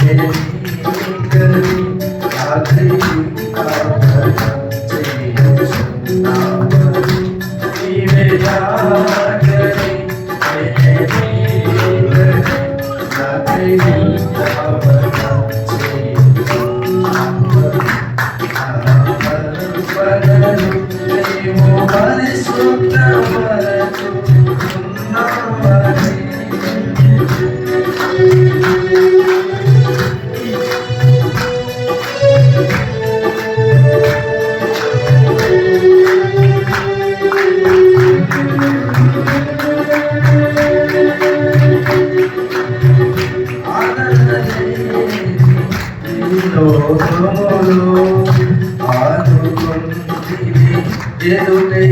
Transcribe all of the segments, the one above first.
లోకములు ఎదుటే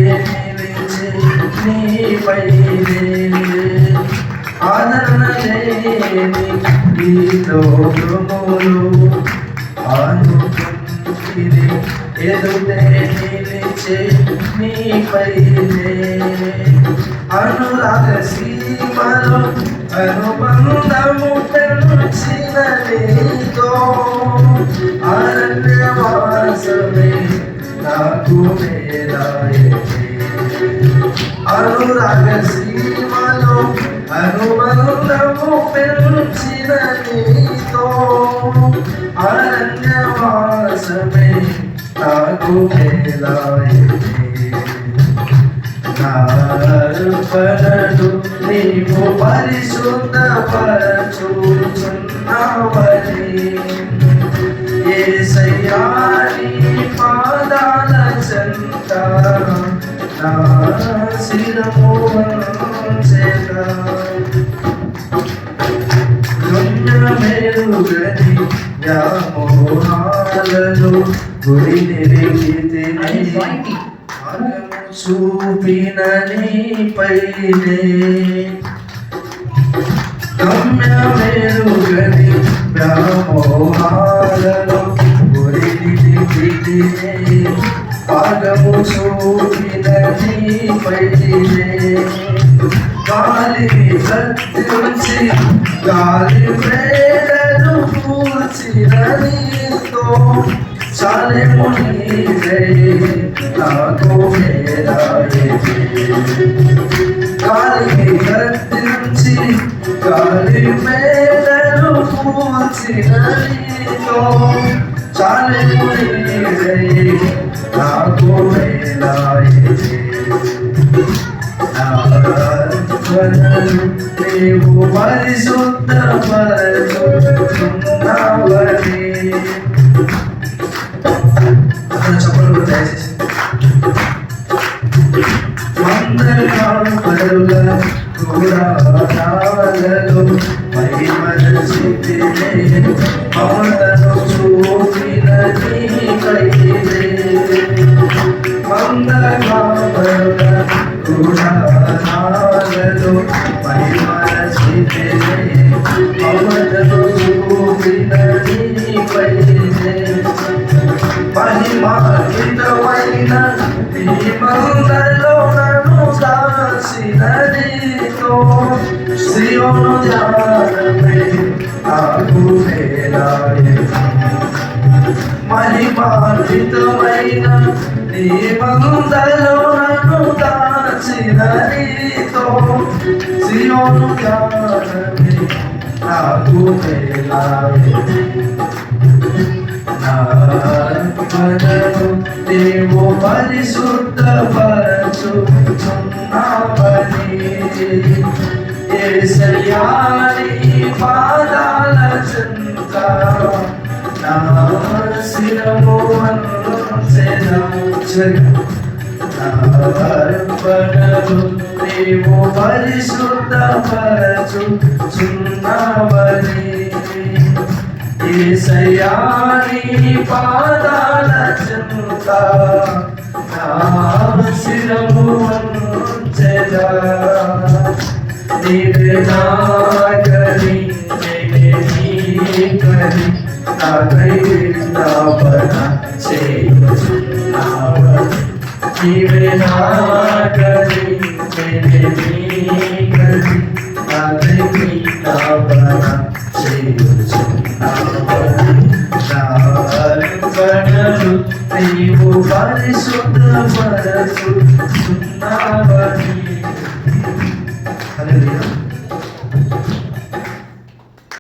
నీపై ఆదరణ లేని ఈ లోకములు ఎదుటే నీపై అనురాగ సీమలో అనుబంధము పెంచిన నీతో అరణ్యవాసమే నాకు అనురాగ సీమలో అనుబంధము పెంచిన నీతో అరణ్యవాసమే నాకు మేలాయతే నీవు పరిశుద్ధ పరచుచున్నావని ఏ సయ్యా వ్యామోహాలను గురి నిరిగితే చూపిన నీపైనే గమ్యమేరుగని వ్యామోహాలను గురిదినే పాదము చూపిన నీపైనే గాలిని గాలి ప్రేరను పూర్చిన నీతో చాలేము నీవే. నాకు మేరాయే గాలిని గర్తించి గాలి మేరను పూచిన చాలేము నీవు పరిశుద్ధ పరచున్నావని చెప్పలు దయచేసి మందరాలు పరుల శ్రీయోను ధ్యానమే నాకు వేలాయే మహిమాన్వితమైన ఈ మందలో నన్ను దాచిన నీతో శ్రీయోను ధ్యానమే నాకు వేలాయే నాత్మను నీవు పరిశుద్ధ పరచుచున్నావని ఏసయాని పాదాల చింత నా శిరము నార్పణలు నీవు పరిశుద్ధ పరచుచున్నావని ఏసయాని పాదాల చింత శిరము వంచెదా నీవే నాగరి నేనే నీకరి నాకై విజ్ఞాపన చేయుచున్నావని నీవే నాగరి నేనే నీకరి నాకై